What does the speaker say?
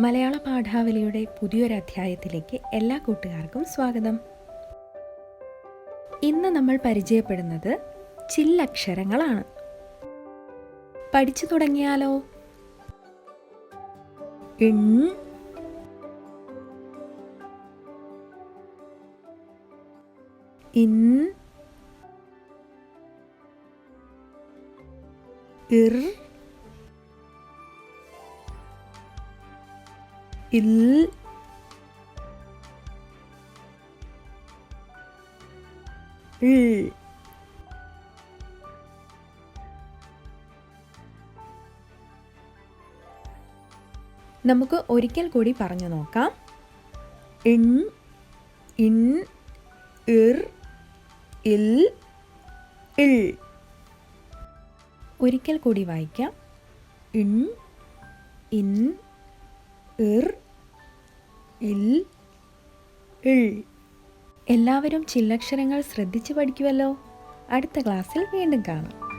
മലയാള പാഠാവലിയുടെ പുതിയൊരധ്യായത്തിലേക്ക് എല്ലാ കൂട്ടുകാർക്കും സ്വാഗതം. ഇന്ന് നമ്മൾ പരിചയപ്പെടുന്നത് ചില്ലക്ഷരങ്ങളാണ്. പഠിച്ചു തുടങ്ങിയാലോ? ഇൺ ഇൻ. ഇർ. ഇൽ. നമുക്ക് ഒരിക്കൽ കൂടി പറഞ്ഞു നോക്കാം. ഇൺ ഇൻ ഇർ ഇൽ ഇൽ. ഒരിക്കൽ കൂടി വായിക്കാം. ഇൺ ഇൻ ഇർ ഇൽ ഇൾ. എല്ലാവരും ചില്ലക്ഷരങ്ങൾ ശ്രദ്ധിച്ച് പഠിക്കുമല്ലോ അടുത്ത ക്ലാസ്സിൽ വീണ്ടും കാണാം.